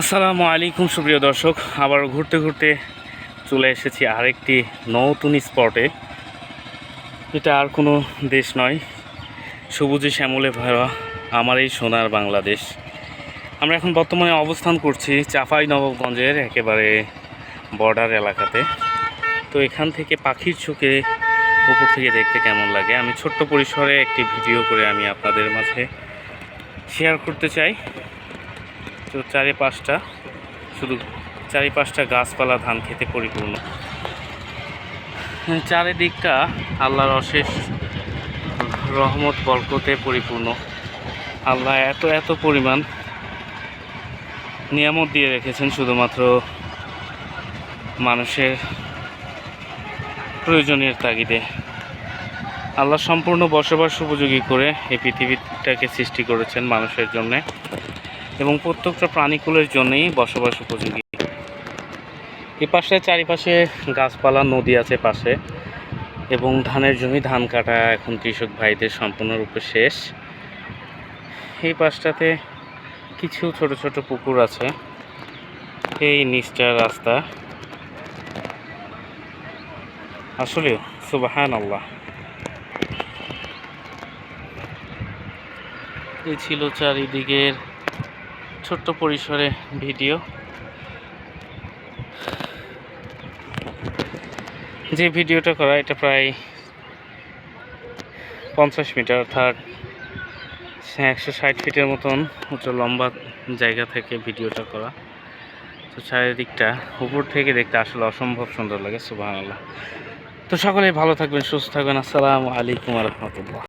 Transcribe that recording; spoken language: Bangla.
আসসালামু আলাইকুম, সুপ্রিয় দর্শক। আবার ঘুরতে ঘুরতে চলে এসেছি আরেকটি নতুন স্পটে। এটা আর কোনো দেশ নয়, সবুজে শ্যামলে ভরা আমার এই সোনার বাংলাদেশ। আমরা এখন বর্তমানে অবস্থান করছি চাঁপাই নবাবগঞ্জের একেবারে বর্ডার এলাকাতে। তো এখান থেকে পাখির চোখে উপর থেকে দেখতে কেমন লাগে? আমি ছোট্ট পরিসরে একটি ভিডিও করে আমি আপনাদের মাঝে শেয়ার করতে চাই। তো চারি পাঁচটা শুধু চারি পাঁচটা গাছপালা, ধান খেতে পরিপূর্ণ। চারিদিকটা আল্লাহর অশেষ রহমত, বরকতে পরিপূর্ণ। আল্লাহ এত এত পরিমাণ নিয়ামত দিয়ে রেখেছেন শুধুমাত্র মানুষের প্রয়োজনীয় তাগিদে। আল্লাহ সম্পূর্ণ বসবাস উপযোগী করে এই পৃথিবীটাকে সৃষ্টি করেছেন মানুষের জন্যে। এবং প্রত্যেকটা প্রাণীকুলের জন্যই বসবাস উপযোগী। এ পাশে চারিপাশে গাছপালা, নদী আছে পাশে, এবং ধানের জমি, ধান কাটা এখন কৃষক ভাইদের সম্পূর্ণরূপে শেষ। এই পাশটাতে কিছু ছোট ছোট পুকুর আছে। এই নিচটা রাস্তা। আসলে সুবাহান আল্লাহ এই ছিল চারিদিকের ছোট্ট পরিসরে ভিডিও। যে ভিডিওটা করা, এটা প্রায় পঞ্চাশ মিটার, অর্থাৎ একশো ষাট ফিটের মতন উঁচু লম্বা জায়গা থেকে ভিডিওটা করা। তো চারিদিকটা উপর থেকে দেখতে আসলে অসম্ভব সুন্দর লাগে সুবাহ তো সকলেই ভালো থাকবেন, সুস্থ থাকবেন। আসসালামু আলাইকুম রহমতুল্লাহ।